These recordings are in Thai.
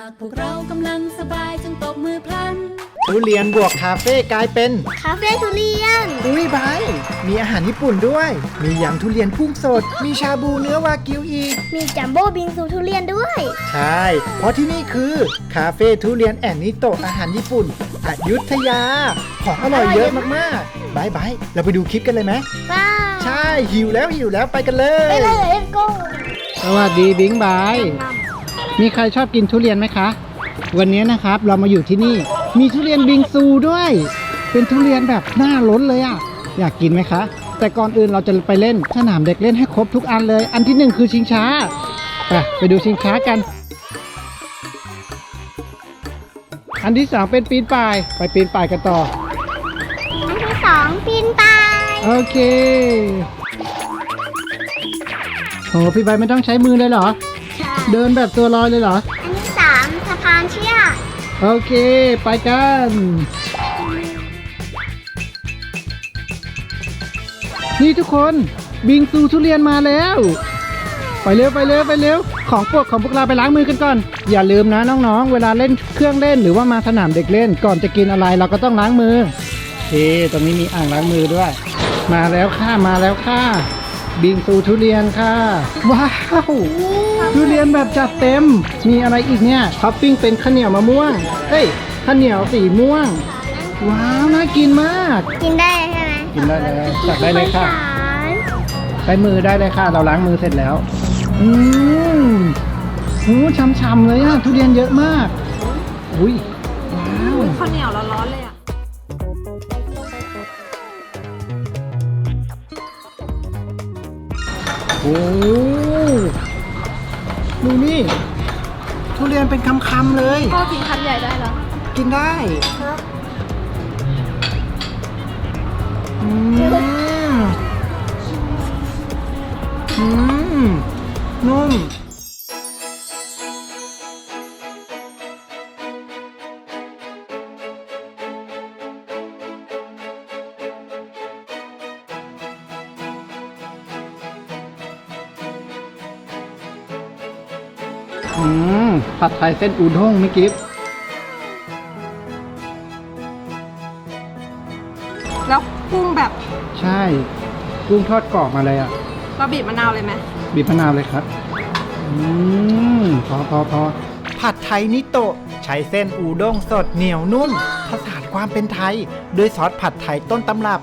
ากพวกเรากำลังสบายจงตบมือพลัน ทุเรียนบวกคาเฟ่กลายเป็นคาเฟ่ทุเรียน อุ้ยไบร์ทมีอาหารญี่ปุ่นด้วย มียำทุเรียนกุ้งสด มีชาบูเนื้อวากิวอีก มีจัมโบ้บิงซูทุเรียนด้วย ใช่ เพราะที่นี่คือ คาเฟ่ทุเรียนแอนนิโตะอาหารญี่ปุ่นอยุธยา ของอร่อยเยอะมากๆบายบายเราไปดูคลิปกันเลยไหมว้าวใช่หิวแล้วหิวแล้วไปกันเลย ไปเลยเอ็นโก้สวัสดีบิงบายมี ใครชอบกินทุเรียนไหมคะ วันนี้นะครับเรามาอยู่ที่นี่ มีทุเรียนบิงซูด้วย เป็นทุเรียนแบบหน้าล้นเลยอะอยากกินไหมคะ แต่ก่อนอื่นเราจะไปเล่นสนามเด็กเล่นให้ครบทุกอันเลย อันที่หนึ่งคือชิงช้า ไปไปดูชิงช้ากัน อันที่สองเป็นปีนป่าย ไปปีนป่ายกันต่อ อันที่สองปีนป่าย โอเคโหพี่ใบไม่ต้องใช้มือเลยเหรอใช่ เดินแบบตัวลอยเลยเหรอ อันที่สามสะพานเชือกโอเค ไปกัน นี่ทุกคนบิงซูทุเรียนมาแล้ว ไปเร็วไปเร็วไปเร็ว ของโปรดของพวกเราไปล้างมือกันก่อน อย่าลืมนะน้องๆ เวลาเล่นเครื่องเล่นหรือว่ามาสนามเด็กเล่นก่อนจะกินอะไรเราก็ต้องล้างมือโอเคตรงนี้มีอ่างล้างมือด้วย มาแล้วค่ะมาแล้วค่ะ บิงซูทุเรียนค่ะ ว้าวทุเรียนแบบจัดเต็ม มีอะไรอีกเนี่ยท็อปปิ้งเป็นข้าวเหนียวมะม่วงเอ้ยข้าวเหนียวสีม่วง ว้าว น่ากินมาก กินได้ใช่ไหมกินได้เลยจัดได้เลยค่ะสารใช้มือได้เลยค่ะ เราล้างมือเสร็จแล้ว อืมโอ้ช่ำๆเลยอะทุเรียนเยอะมาก อุ้ยว้าวข้าวเหนียวร้อนๆเลยอะ โอ้ดูนี่ ทุเรียนเป็นคำๆเลย พ่อกินคำใหญ่ได้แล้วกินได้ครับอืม อืมผัดไทยเส้นอูด้งไม่กิฟแล้วกุ้งแบบใช่ กุ้งทอดกรอบมาเลยอะเราบีบมะนาวเลยไหมบีบมะนาวเลยครับ อืมพอพอพอผัดไทยนิโตะใช้เส้นอูด้งสดเหนียวนุ่มผสานความเป็นไทย ด้วยซอสผัดไทยต้นตำรับ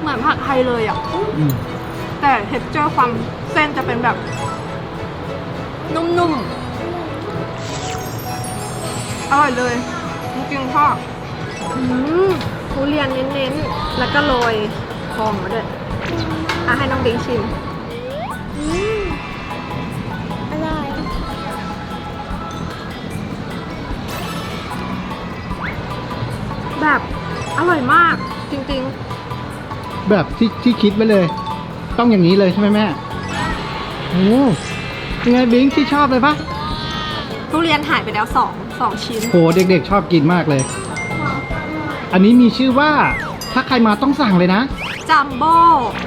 เหมือนผัดไทยเลยอะ อืมแต่เท็กเจอร์ความเส้นจะเป็นแบบ นุ่มๆ อร่อยเลยจริงๆพ่ออืมทุเรียนเน้นๆ แล้วก็โรยคองมาด้วยอะให้น้องบิงชิมอืมอร่อยแบบอร่อยมากจริงแบบที่ที่คิดไว้เลย ต้องอย่างนี้เลยใช่ไหมแม่โอ้ ยังไงบิงที่ชอบเลยปะๆทุเรียนหายไปแล้วสองสองชิ้น โหเด็กๆ ชอบกินมากเลย อันนี้มีชื่อว่าถ้าใครมาต้องสั่งเลยนะ จัมโบ้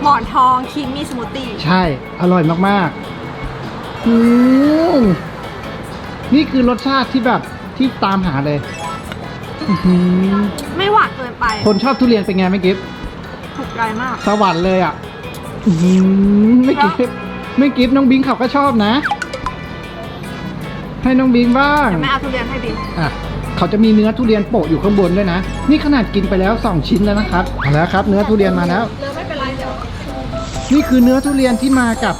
หมอนทองครีมมี่สมูทตี้ใช่ อร่อยมากๆอืมนี่คือรสชาติที่แบบที่ตามหาเลยอื้อหือไม่หวานเกินไปคนชอบทุเรียนเป็นไงไม่กิฟถูกใจมาก สวรรค์เลยอะอื้อหือไม่กิฟ ไม่กิฟน้องบิงเขาก็ชอบนะ ให้น้องบิงบ้างเดี๋ยวแม่เอาทุเรียนให้บิงอะเขาจะมีเนื้อทุเรียนโปะอยู่ข้างบนด้วยนะ นี่ขนาดกินไปแล้ว 2 ชิ้นแล้วนะครับเอาแล้วครับ เนื้อทุเรียนมาแล้ว เนื้อไม่เป็นไรเดี๋ยวนี่คือเนื้อทุเรียนที่มากับ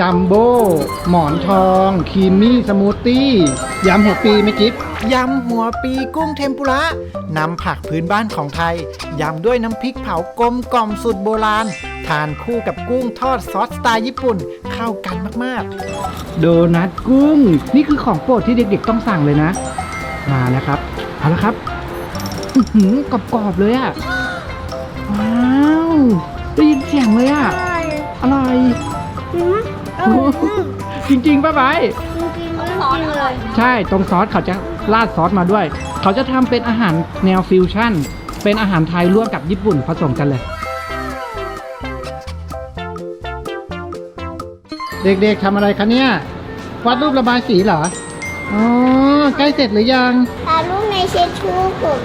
จัมโบ้หมอนทองครีมมี่สมูทตี้ยำหัวปีไม่กิฟ ยำหัวปีกุ้งเทมปุระนำผักพื้นบ้านของไทย ยำด้วยน้ำพริกเผากลมกล่อมสุดโบราณ ทานคู่กับกุ้งทอดซอสสไตล์ญี่ปุ่นเข้ากันมากโดนัทกุ้ง นี่คือของโปรดที่เด็กๆต้องสั่งเลยนะ มานะครับ เอาละครับ อื้อหือกรอบๆเลยอะ่ะว้าวได้ยินเสียงเลยอะ่ะอร่อยอร่อยอืมอโอ้ร่อยโหจริงๆป้าใบจริงๆซอสเลย ใช่ตรงซอสเขาจะ ราดซอสมาด้วย เขาจะทำเป็นอาหารแนวฟิวชั่น เป็นอาหารไทยร่วมกับญี่ปุ่นผสมกันเลย เด็กๆทำอะไรคะเนี่ย วาดรูประบายสีเหรอ อ๋อ ใกล้เสร็จหรือยัง ตาลูกในเช็ดชูผม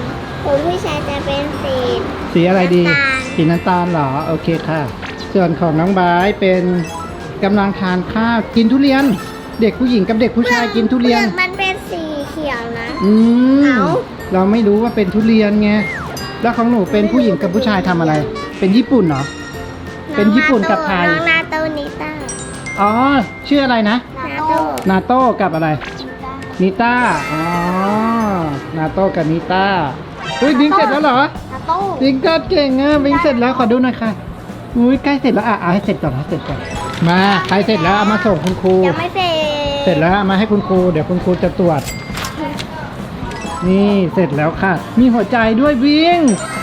ผมผู้ชายจะเป็นสีสีอะไรดี น้ำตาลสีน้ำตาลเหรอ โอเคค่ะ ส่วนของน้องบายเป็นกำลังทานข้าวกินทุเรียน เด็กผู้หญิงกับเด็กผู้ชายกินทุเรียน ปลือกมันเป็นสีเขียวนะ อืมเอ้าเราไม่รู้ว่าเป็นทุเรียนไง แล้วของหนูเป็นผู้หญิงกับผู้ชายทำอะไร เป็นญี่ปุ่นเหรอ เป็นญี่ปุ่นกับไทย น้องนาโตนิต้าอ๋อ ชื่ออะไรนะ นาโตนาโต้กับอะไร นิต้า อ๋อ นาโต้กับนิต้าอุ้ยบิงเสร็จแล้วเหรอ นาโตบิงก็เก่งอะบิงเสร็จแล้วขอดูหน่อยค่ะอุ้ยใกล้เสร็จแล้วอะเอาให้เสร็จก่อนให้เสร็จก่อน มาใครเสร็จแล้วเอามาส่งคุณครู ยังไม่เสร็จ เสร็จแล้วเอามาให้คุณครู เดี๋ยวคุณครูจะตรวจ นี่เสร็จแล้วค่ะ มีหัวใจด้วยบิง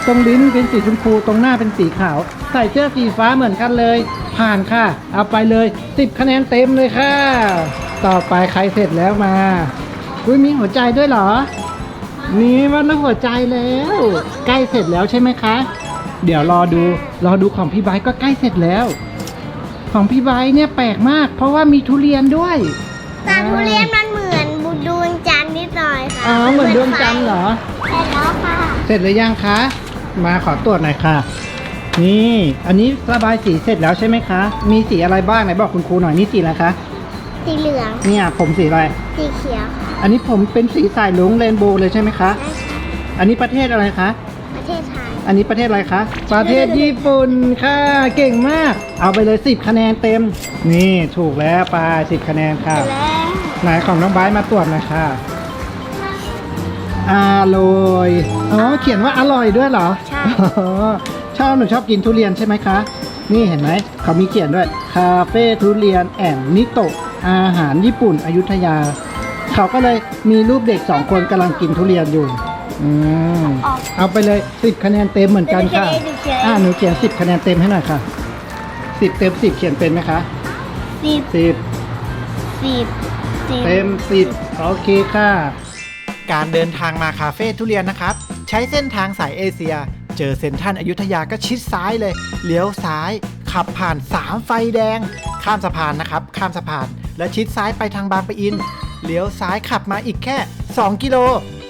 ตรงลิ้นเป็นสีชมพูตรงหน้าเป็นสีขาว ใส่เสื้อสีฟ้าเหมือนกันเลย ผ่านค่ะ เอาไปเลย 10 คะแนนเต็มเลยค่ะ ต่อไปใครเสร็จแล้วมาอุ้ยมีหัวใจด้วยเหรอ นี่มันหัวใจแล้ว ใกล้เสร็จแล้วใช่ไหมคะ เดี๋ยวรอดูรอดูของพี่ไบร์ก็ใกล้เสร็จแล้ว ของพี่ไบร์เนี่ยแปลกมาก เพราะว่ามีทุเรียนด้วยตาทุเรียนมันเหมือน ดวงจันทร์นิดหน่อยค่ะอ๋อเหมือนดวงจันทร์เหรอ ใช่แล้วค่ะเสร็จหรือยังคะ มาขอตรวจหน่อยค่ะ นี่ อันนี้ระบายสีเสร็จแล้วใช่ไหมคะ มีสีอะไรบ้างไหนบอกคุณครูหน่อยนี่สีอะไรคะ สีเหลือง เนี่ยผมสีอะไร สีเขียวค่ะอันนี้ผมเป็นสีสายลุงเรนโบว์เลยใช่ไหมคะและอันนี้ประเทศอะไรคะ ประเทศไทยอันนี้ประเทศอะไรคะ ประเทศญี่ปุ่นค่ะ เก่งมาก เอาไปเลย 10 คะแนนเต็ม นี่ถูกแล้วไป10 คะแนนค่ะ แล้ว ไหนของน้องไบร์ทมาตรวจหน่อยค่ะอร่อยอ๋อเขียนว่าอร่อยด้วยเหรอใช่อ๋อชอบหนูชอบกินทุเรียนใช่ไหมคะ นี่เห็นไหมเขามีเขียนด้วยคาเฟ่ทุเรียนแอนนิโตะอาหารญี่ปุ่นอยุธยา เขาก็เลยมีรูปเด็กสองคนกำลังกินทุเรียนอยู่อืมเอาไปเลยสิบคะแนนเต็มเหมือนกันค่ะอ่าหนูเขียนสิบคะแนนเต็มให้หน่อยค่ะสิบเต็มสิบเขียนเป็นไหมคะสิบสิบสิบสิบ เต็มสิบโอเคค่ะ การเดินทางมาคาเฟ่ทุเรียนนะครับ ใช้เส้นทางสายเอเชีย เจอเซ็นทรัลอยุธยาก็ชิดซ้ายเลย เลี้ยวซ้าย ขับผ่าน 3 ไฟแดง ข้ามสะพานนะครับ ข้ามสะพาน แล้วชิดซ้ายไปทางบางปะอิน เลี้ยวซ้ายขับมาอีกแค่ 2 กิโล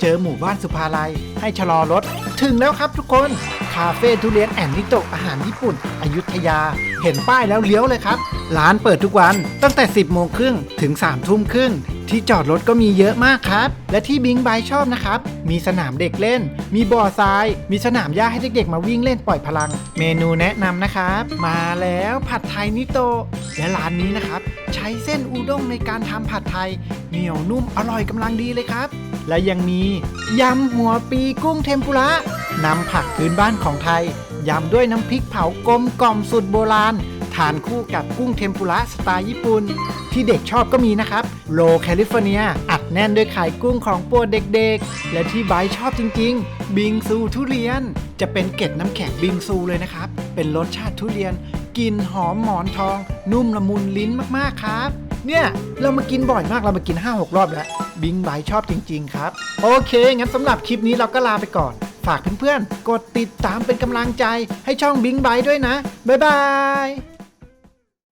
เจอหมู่บ้านสุภาลัย ให้ชะลอรถ ถึงแล้วครับทุกคน คาเฟ่ทุเรียนแอนนิโตะอาหารญี่ปุ่น อยุธยา เห็นป้ายแล้วเลี้ยวเลยครับ ร้านเปิดทุกวันตั้งแต่ 10โมงครึ่งถึง3ทุ่มครึ่ง ที่จอดรถก็มีเยอะมากครับ และที่บิงบายชอบนะครับ มีสนามเด็กเล่น มีบ่อทราย มีสนามหญ้าให้เด็กๆ มาวิ่งเล่นปล่อยพลัง เมนูแนะนำนะครับ มาแล้วผัดไทยนิโต และร้านนี้นะครับ ใช้เส้นอูด้งในการทำผัดไทย เหนียวนุ่มอร่อยกำลังดีเลยครับ และยังมียำหัวปีกุ้งเทมปุระนำผักพื้นบ้านของไทยยำด้วยน้ำพริกเผากลมกล่อมสุดโบราณทานคู่กับกุ้งเทมปุระสไตล์ญี่ปุ่น ที่เด็กชอบก็มีนะครับ โลแคลิฟอร์เนีย อัดแน่นด้วยไข่กุ้งของโปรดเด็กๆ และที่ไบชอบจริง ๆ บิงซูทุเรียน จะเป็นเกล็ดน้ำแข็งบิงซูเลยนะครับ เป็นรสชาติทุเรียนกลิ่นหอมหมอนทอง นุ่มละมุนลิ้นมากๆครับเนี่ยเรามากินบ่อยมากเรามากิน 5-6 รอบแล้ว บิงไบชอบจริง ๆ ครับ โอเค งั้นสำหรับคลิปนี้เราก็ลาไปก่อน ฝากเพื่อนๆ กดติดตามเป็นกำลังใจให้ช่องบิงไบด้วยนะ บ๊ายบาย